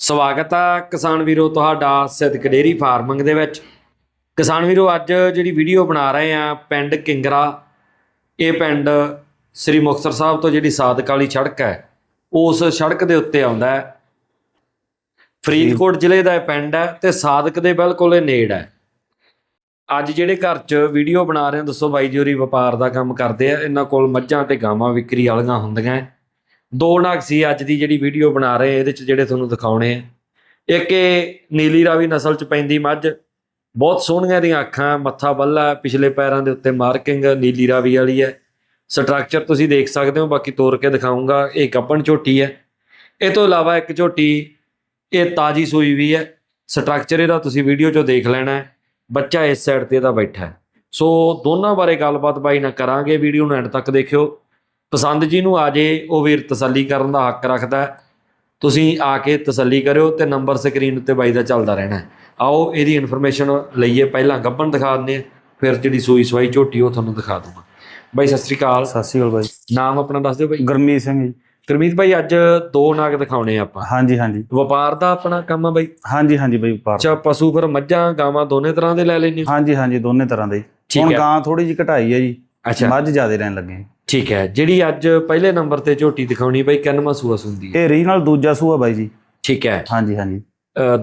ਸਵਾਗਤ ਆ ਕਿਸਾਨ ਵੀਰੋ ਤੁਹਾਡਾ ਸਿੱਧਕ ਡੇਰੀ ਫਾਰਮਿੰਗ ਦੇ ਵਿੱਚ। ਕਿਸਾਨ ਵੀਰੋ, ਅੱਜ ਜਿਹੜੀ ਵੀਡੀਓ ਬਣਾ ਰਹੇ ਆ ਪਿੰਡ ਕਿੰਗਰਾ, ਇਹ ਪਿੰਡ ਸ੍ਰੀ ਮੁਕਤਸਰ ਸਾਹਿਬ ਤੋਂ ਜਿਹੜੀ ਸਾਦਕ ਵਾਲੀ ਸੜਕ ਹੈ, ਉਸ ਸੜਕ ਦੇ ਉੱਤੇ ਆਉਂਦਾ ਹੈ। ਫਰੀਦਕੋਟ ਜ਼ਿਲ੍ਹੇ ਦਾ ਇਹ ਪਿੰਡ ਹੈ ਤੇ ਸਾਦਕ ਦੇ ਬਿਲਕੁਲ ਇਹ ਨੇੜ ਹੈ। ਅੱਜ ਜਿਹੜੇ ਘਰ 'ਚ ਵੀਡੀਓ ਬਣਾ ਰਹੇ ਹਾਂ ਦੱਸੋ ਬਾਈ ਜੀ, ਹੋਰੀ ਵਪਾਰ ਦਾ ਕੰਮ ਕਰਦੇ ਆ, ਇਹਨਾਂ ਕੋਲ ਮੱਝਾਂ ਤੇ ਗਾਵਾਂ ਵਿਕਰੀ ਵਾਲੀਆਂ ਹੁੰਦੀਆਂ ਦੋ ਨਗ ਸੀ, ਅੱਜ ਦੀ ਜਿਹੜੀ ਵੀਡੀਓ ਬਣਾ ਰਹੇ, ਇਹਦੇ ਚ ਜਿਹੜੇ ਤੁਹਾਨੂੰ ਦਿਖਾਉਣੇ ਆ। ਇੱਕ ਇਹ ਨੀਲੀ ਰਾਵੀ ਨਸਲ ਚ ਪੈਂਦੀ ਮੱਝ। ਬਹੁਤ ਸੋਹਣੀਆਂ ਦੀਆਂ ਅੱਖਾਂ, ਮੱਥਾ ਬੱਲਾ, ਪਿਛਲੇ ਪੈਰਾਂ ਦੇ ਉੱਤੇ ਮਾਰਕਿੰਗ, ਨੀਲੀ ਰਾਵੀ ਵਾਲੀ ਹੈ। ਸਟਰਕਚਰ ਤੁਸੀਂ ਦੇਖ ਸਕਦੇ ਹੋ, ਬਾਕੀ ਤੋੜ ਕੇ ਦਿਖਾਉਂਗਾ। ਇਹ ਗੱਬਣ ਝੋਟੀ ਹੈ। ਇਹ ਤੋਂ ਇਲਾਵਾ ਇੱਕ ਝੋਟੀ, ਇਹ ਤਾਜੀ ਸੂਈ ਵੀ ਹੈ। ਸਟਰਕਚਰ ਇਹਦਾ ਤੁਸੀਂ ਵੀਡੀਓ 'ਚੋਂ ਦੇਖ ਲੈਣਾ ਬੱਚਾ ਇਸ ਸਾਈਡ ਤੇ ਇਹਦਾ ਬੈਠਾ ਸੋ ਦੋਨਾਂ ਬਾਰੇ ਗੱਲਬਾਤ ਬਾਈ ਨਾ ਕਰਾਂਗੇ ਵੀਡੀਓ ਨੂੰ ਐਂਡ ਤੱਕ ਦੇਖਿਓ। ਪਸੰਦ ਜੀ ਨੂੰ ਆ ਜੇ ਉਹ ਵੀਰ ਤਸੱਲੀ ਕਰਨ ਦਾ ਹੱਕ ਰੱਖਦਾ। ਤੁਸੀਂ ਆ ਕੇ ਤਸੱਲੀ ਕਰਿਓ ਤੇ ਨੰਬਰ ਸਕਰੀਨ ਉੱਤੇ ਬਾਈ ਦਾ ਚੱਲਦਾ ਰਹਿਣਾ। ਆਓ ਇਹਦੀ ਇਨਫੋਰਮੇਸ਼ਨ ਲਈਏ ਪਹਿਲਾਂ ਗੱਬਣ ਦਿਖਾ ਦਿੰਦੇ ਫਿਰ ਜਿਹੜੀ ਸੂਈ ਸਵਾਈ ਝੋਟੀ ਉਹ ਤੁਹਾਨੂੰ ਦਿਖਾ ਦੂੰਗਾ ਬਾਈ ਸਤਿ ਸ੍ਰੀ ਅਕਾਲ। ਸਤਿ ਸ਼੍ਰੀ ਅਕਾਲ ਬਾਈ। ਨਾਮ ਆਪਣਾ ਦੱਸ ਦਿਓ ਬਾਈ। ਗੁਰਮੀਤ ਸਿੰਘ ਜੀ। ਗੁਰਮੀਤ ਬਾਈ ਅੱਜ ਦੋ ਨਾਗ ਦਿਖਾਉਣੇ ਆਪਾਂ। ਹਾਂਜੀ ਹਾਂਜੀ। ਵਪਾਰ ਦਾ ਆਪਣਾ ਕੰਮ ਆ ਬਾਈ? ਹਾਂਜੀ ਹਾਂਜੀ ਬਾਈ ਵਪਾਰ ਅੱਛਾ ਪਸ਼ੂ ਫਿਰ ਮੱਝਾਂ ਗਾਵਾਂ ਦੋਨੇ ਤਰ੍ਹਾਂ ਦੇ ਲੈ ਲੈਣੇ ਹਾਂਜੀ ਹਾਂਜੀ ਦੋਨੇ ਤਰ੍ਹਾਂ ਦੇ। ਹੁਣ। ਗਾਂ ਥੋੜੀ ਜਿਹੀ ਘਟਾਈ ਹੈ ਜੀ। ਅੱਛਾ। ਮੱਝ ਜ਼ਿਆਦੇ ਰਹਿਣ ਲੱਗੇ। ਠੀਕ ਹੈ ਜਿਹੜੀ ਅੱਜ ਪਹਿਲੇ ਨੰਬਰ ਤੇ ਝੋਟੀ ਦਿਖਾਉਣੀ ਬਾਈ ਕਿੰਨਵਾਂ ਸੂਆ ਸੁੰਦੀ ਹੈ? ਇਹ ਰੀਜਨਲ ਦੂਜਾ ਸੂਆ ਬਾਈ ਜੀ। ਠੀਕ ਹੈ। ਹਾਂਜੀ ਹਾਂਜੀ।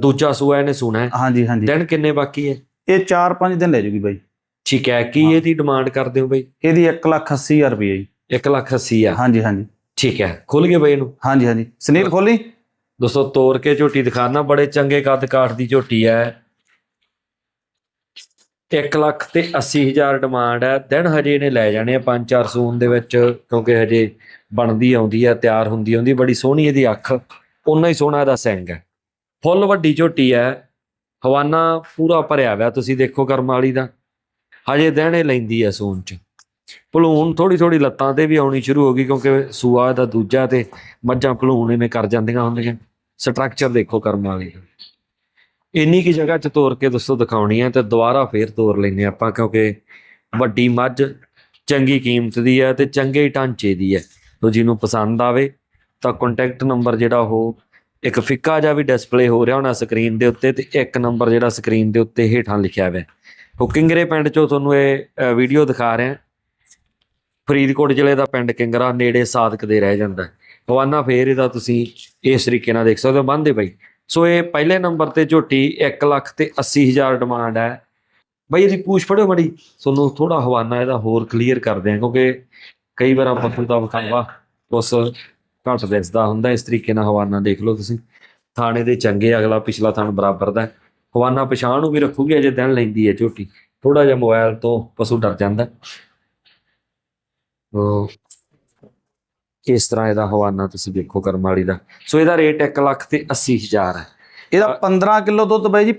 ਦੂਜਾ ਸੂਆ ਇਹਨੇ ਸੁਣਾ ਹੈ। ਹਾਂਜੀ ਹਾਂਜੀ। ਦਿਨ ਕਿੰਨੇ ਬਾਕੀ ਹੈ? ਇਹ 4-5 ਦਿਨ ਲੈ ਜੂਗੀ ਬਾਈ। ਠੀਕ ਹੈ ਕੀ। ਇਹਦੀ ਡਿਮਾਂਡ ਕਰਦੇ ਹੋ ਬਾਈ? ਇਹਦੀ 180000 ਰੁਪਏ ਜੀ। 1 ਲੱਖ 80 ਆ ਹਾਂਜੀ ਹਾਂਜੀ। ਠੀਕ ਹੈ ਖੁੱਲ ਗਏ ਬਾਈ ਇਹਨੂੰ? ਹਾਂਜੀ ਹਾਂਜੀ। ਸੁਨੀਲ ਖੋਲੀ? ਦੋਸਤੋ ਤੋੜ ਕੇ ਝੋਟੀ ਦਿਖਾਣਾ ਬੜੇ ਚੰਗੇ ਕੱਦ ਕਾਠ ਦੀ ਝੋਟੀ ਹੈ। 1 ਲੱਖ ਤੇ 80000 ਡਿਮਾਂਡ ਹੈ। ਦਿਨ ਹਜੇ ਇਹਨੇ ਲੈ ਜਾਣੇ ਆ 5-4 ਸੂਨ ਦੇ ਵਿੱਚ, ਕਿਉਂਕਿ ਹਜੇ ਬਣਦੀ ਆਉਂਦੀ ਹੈ ਤਿਆਰ ਹੁੰਦੀ ਆਉਂਦੀ, ਬੜੀ ਸੋਹਣੀ ਇਹਦੀ ਅੱਖ। ਉਨਾ ਹੀ ਸੋਹਣਾ ਇਹਦਾ ਸਿੰਗ ਹੈ। ਫੁੱਲ ਵੱਡੀ ਝੋਟੀ ਹੈ। ਹਵਾਨਾ ਪੂਰਾ ਭਰਿਆ ਹੋਇਆ, ਤੁਸੀਂ ਦੇਖੋ ਕਰਮ ਵਾਲੀ ਦਾ। ਹਜੇ ਦਿਨੇ ਲੈਂਦੀ ਹੈ ਸੂਨ ਚ। ਭਲੂਣ ਥੋੜੀ ਥੋੜੀ ਲੱਤਾਂ ਤੇ ਵੀ ਆਉਣੀ ਸ਼ੁਰੂ ਹੋ ਗਈ, ਕਿਉਂਕਿ ਸੂਆ ਦਾ ਦੂਜਾ ਤੇ ਮੱਝਾਂ ਭਲੂਣ ਇਹਨੇ ਕਰ ਜਾਂਦੀਆਂ ਹੁੰਦੀਆਂ। ਸਟਰਕਚਰ ਦੇਖੋ ਕਰਮ ਵਾਲੀ ਦਾ। ਇੰਨੀ ਕੀ ਜਗ੍ਹਾ ਚ ਤੋਰ ਕੇ ਦੱਸੋ ਦਿਖਾਉਣੀ ਹੈ ਤੇ ਦੁਬਾਰਾ ਫੇਰ ਤੋੜ ਲੈਨੇ ਆਪਾਂ, ਕਿਉਂਕਿ ਵੱਡੀ ਮੱਝ ਚੰਗੀ ਕੀਮਤ ਦੀ ਹੈ ਤੇ ਚੰਗੇ ਢਾਂਚੇ ਦੀ ਹੈ ਤੋ ਜਿਹਨੂੰ ਪਸੰਦ ਆਵੇ ਤਾਂ ਕੰਟੈਕਟ ਨੰਬਰ ਜਿਹੜਾ ਉਹ ਇੱਕ ਫਿੱਕਾ ਜਿਹਾ ਵੀ ਡਿਸਪਲੇ ਹੋ ਰਿਹਾ ਹੋਣਾ ਸਕਰੀਨ ਦੇ ਉੱਤੇ ਤੇ ਇੱਕ ਨੰਬਰ ਜਿਹੜਾ ਸਕਰੀਨ ਦੇ ਉੱਤੇ ਹੇਠਾਂ ਲਿਖਿਆ ਹੋਇਆ। ਹੈ ਕਿੰਗਰੇ ਪਿੰਡ ਚੋਂ ਤੁਹਾਨੂੰ ਇਹ ਵੀਡੀਓ ਦਿਖਾ ਰਿਹਾ। ਫਰੀਦਕੋਟ ਜ਼ਿਲ੍ਹੇ ਦਾ ਪਿੰਡ ਕਿੰਗਰਾ, ਨੇੜੇ ਸਾਦਕ ਦੇ ਰਹਿ ਜਾਂਦਾ। ਹੈ। ਹਵਾਨਾ ਫੇਰ ਇਹਦਾ ਤੁਸੀਂ ਇਸ ਤਰੀਕੇ ਨਾਲ ਦੇਖ ਸਕਦੇ ਹੋ। ਬੰਦੇ ਬਾਈ। ਸੋ ਇਹ ਪਹਿਲੇ ਨੰਬਰ ਤੇ ਝੋਟੀ 1 ਲੱਖ ਤੇ 80000 ਡਿਮਾਂਡ ਹੈ। ਬਈ ਇਹਦੀ ਪੂਛ ਫੜੋ ਮੜੀ, ਤੁਹਾਨੂੰ ਥੋੜਾ ਹਵਾਨਾ ਇਹਦਾ ਹੋਰ ਕਲੀਅਰ ਕਰਦੇ ਆ ਕਿਉਂਕਿ ਕਈ ਵਾਰ ਆਪਾਂ ਪਸ਼ੂ ਦਾ ਵਿਖਾਵਾ ਉਸ ਘੱਟ ਦਿਸਦਾ ਹੁੰਦਾ, ਇਸ ਤਰੀਕੇ ਨਾਲ ਹਵਾਨਾ ਦੇਖ ਲਓ ਤੁਸੀਂ। ਥਾਣੇ ਦੇ ਚੰਗੇ ਅਗਲਾ ਪਿਛਲਾ ਥਾਣ ਬਰਾਬਰ ਦਾ ਹਵਾਨਾ ਪਛਾਣ ਨੂੰ ਵੀ ਰੱਖੂਗੀ, ਅਜੇ ਦਿਨ ਲੈਂਦੀ ਹੈ ਝੋਟੀ। ਥੋੜਾ ਜਿਹਾ ਮੋਬਾਈਲ ਤੋਂ ਪਸ਼ੂ ਡਰ ਜਾਂਦਾ। ਇਸ ਤਰ੍ਹਾਂ ਇਹਦਾ ਹਵਾਨਾ ਤੁਸੀਂ ਦੇਖੋ ਕਰਮ ਵਾਲੀ ਦਾ। ਸੋ ਇਹਦਾ ਰੇਟ 1 ਲੱਖ ਤੇ 80000 ਹੈ। ਇਹਦਾ 15 ਕਿਲੋ ਦੁੱਧ ਬਾਈ ਜੀ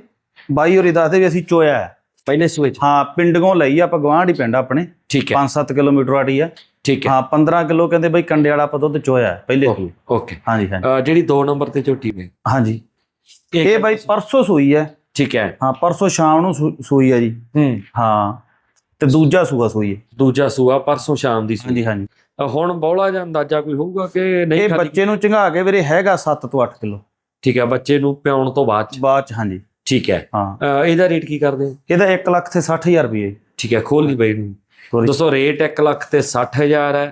ਬਾਈ ਹੋਰੀ ਦੱਸਦੇ ਵੀ ਅਸੀਂ ਚੋਇਆ ਹੈ। ਪਹਿਲੇ ਸੂਏ 'ਚ? ਹਾਂ ਪਿੰਡੋਂ ਲਈ ਆ, ਆਪਾਂ ਗਵਾਂਢੀ ਪਿੰਡ ਆਪਣੇ। ਠੀਕ ਹੈ। 5-7 ਕਿਲੋਮੀਟਰ ਵਾਟੀ ਆ। ਠੀਕ ਹੈ। ਹਾਂ 15 ਕਿਲੋ ਕਹਿੰਦੇ ਬਾਈ ਕੰਡੇ ਵਾਲਾ ਆਪਾਂ ਦੁੱਧ ਚੋਇਆ ਪਹਿਲੇ। Okay okay. ਹਾਂਜੀ ਹਾਂਜੀ। ਜਿਹੜੀ 2 ਨੰਬਰ ਤੇ ਝੋਟੀ ਨੇ ਹਾਂਜੀ। ਇਹ ਬਾਈ ਪਰਸੋਂ ਸੂਈ ਹੈ। ਠੀਕ ਹੈ। ਹਾਂ ਪਰਸੋਂ ਸ਼ਾਮ ਨੂੰ ਸੂਈ ਹੈ ਜੀ। ਹੂੰ। ਹਾਂ ਤੇ ਦੂਜਾ ਸੂਆ ਸੂਈ ਹੈ। ਦੂਜਾ ਸੂਆ ਪਰਸੋਂ ਸ਼ਾਮ ਦੀ ਸੀ ਹਾਂਜੀ ਹਾਂਜੀ। ਹੁਣ ਬੌਲਾ ਜਾਂ ਅੰਦਾਜ਼ਾ ਕੋਈ ਹੋਊਗਾ ਕਿ ਨਹੀਂ ਇਹ? ਬੱਚੇ ਨੂੰ ਚੰਗਾ ਕੇ ਵੀਰੇ ਹੈਗਾ 7 ਤੋਂ 8 ਕਿਲੋ। ਠੀਕ ਹੈ ਬੱਚੇ ਨੂੰ ਪਿਆਉਣ ਤੋਂ ਬਾਅਦ ਚ। ਬਾਅਦ ਚ ਹਾਂਜੀ। ਠੀਕ ਹੈ। ਹਾਂ। ਇਹਦਾ ਰੇਟ ਕੀ ਕਰਦੇ? ਇਹਦਾ 1 ਲੱਖ ਤੇ 60000 ਰੁਪਏ ਠੀਕ ਹੈ ਖੋਲ ਲਈ ਬਈ ਨੂੰ। ਦੋਸਤੋ ਰੇਟ 1 ਲੱਖ ਤੇ 60000 ਹੈ।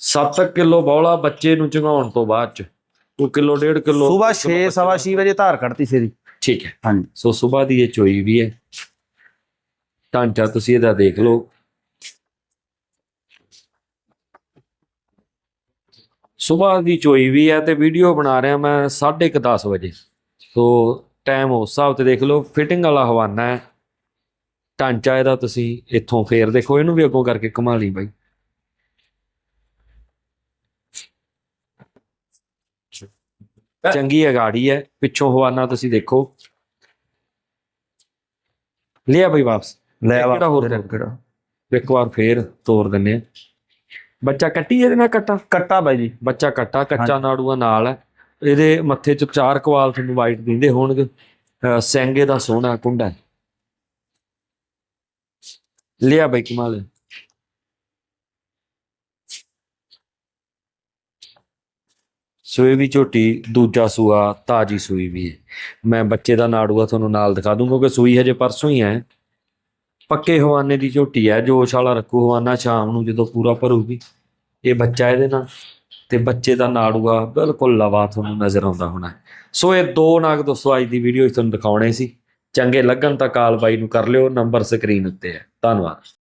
7 ਕਿਲੋ ਬੌਲਾ ਬੱਚੇ ਨੂੰ ਚੰਗਾਉਣ ਤੋਂ ਬਾਅਦ ਚ। ਉਹ ਕਿਲੋ ਡੇਢ ਕਿਲੋ ਸਵੇਰ 6 ਸਵਾ 6 ਵਜੇ ਧਾਰ ਕੱਢਤੀ ਸੀ ਠੀਕ ਹੈ। ਹਾਂਜੀ। ਸੋ ਸਵੇਰ ਦੀ ਇਹ ਚੋਈ ਵੀ ਹੈ। ਢਾਂਚਾ ਤੁਸੀਂ ਇਹਦਾ ਦੇਖ ਲਓ। ਸਵੇਰ ਦੀ ਚੋਈ ਵੀ ਹੈ ਤੇ ਵੀਡੀਓ ਬਣਾ ਰਿਹਾ ਮੈਂ 10:30 ਵਜੇ। ਸੋ ਟਾਈਮ ਉਸ ਹਿਸਾਬ ਤੇ ਦੇਖ ਲਓ ਫਿਟਿੰਗ ਵਾਲਾ ਹਵਾਨਾ ਹੈ। ਢਾਂਚਾ ਇਹਦਾ ਤੁਸੀਂ ਇੱਥੋਂ ਫੇਰ ਦੇਖੋ ਇਹਨੂੰ ਵੀ ਅੱਗੋਂ ਕਰਕੇ ਘੁਮਾ ਲਈ ਬਾਈ। ਚੰਗੀ ਅਗਾੜੀ ਹੈ ਪਿੱਛੋਂ ਹਵਾਨਾ ਤੁਸੀਂ ਦੇਖੋ। ਲਿਆ ਬਈ ਵਾਪਸ। ਲੈ ਵਾ ਕਿਹੜਾ ਹੋਰ ਕਿਹੜਾ? ਇੱਕ ਵਾਰ ਫੇਰ ਤੋੜ ਦਿੰਨੇ ਆ। ਬੱਚਾ ਕੱਟੀ ਇਹਦੇ ਨਾਲ ਕੱਟਾ? ਕੱਟਾ ਬਾਈ ਜੀ। ਬੱਚਾ ਕੱਟਾ ਕੱਚਾ ਨਾੜੂਆ ਨਾਲ। ਹੈ ਇਹਦੇ ਮੱਥੇ 'ਚ ਚਾਰ ਕਵਾਲ ਤੁਹਾਨੂੰ ਵਾਈਟ ਦਿੰਦੇ ਹੋਣਗੇ। ਸਿੰਗੇ ਦਾ ਸੋਹਣਾ ਕੁੰਡਾ। ਲਿਆ ਬਈ ਕਮਾਲ। ਸੋ ਇਹ ਵੀ ਝੋਟੀ ਦੂਜਾ ਸੂਆ ਤਾਜੀ ਸੂਈ ਵੀ ਹੈ। ਮੈਂ ਬੱਚੇ ਦਾ ਨਾੜੂਆ ਤੁਹਾਨੂੰ ਨਾਲ ਦਿਖਾ ਦੂੰਗਾ ਕਿਉਂਕਿ ਸੂਈ ਹਜੇ ਪਰਸੋਂ ਹੀ ਹੈ। ਪੱਕੇ ਹਵਾਨੇ ਦੀ ਝੋਟੀ ਹੈ ਜੋਸ਼ ਵਾਲਾ ਰੱਖੂ ਹਵਾਨਾ ਸ਼ਾਮ ਨੂੰ ਜਦੋਂ ਪੂਰਾ ਭਰੂਗੀ। ਇਹ ਬੱਚਾ ਇਹਦੇ ਨਾਲ ਤੇ ਬੱਚੇ ਦਾ ਨਾੜੂਆ ਬਿਲਕੁਲ ਲਵਾ ਤੁਹਾਨੂੰ ਨਜ਼ਰ ਆਉਂਦਾ ਹੋਣਾ ਸੋ ਇਹ ਦੋ ਨਾਗ ਦੋਸਤੋ, ਅੱਜ ਦੀ ਵੀਡੀਓ ਤੁਹਾਨੂੰ ਦਿਖਾਉਣੇ ਸੀ। ਚੰਗੇ ਲੱਗਣ ਤਾਂ ਕਾਲ ਬਾਈ ਨੂੰ ਕਰ ਲਿਓ, ਨੰਬਰ ਸਕਰੀਨ ਉੱਤੇ ਹੈ। ਧੰਨਵਾਦ।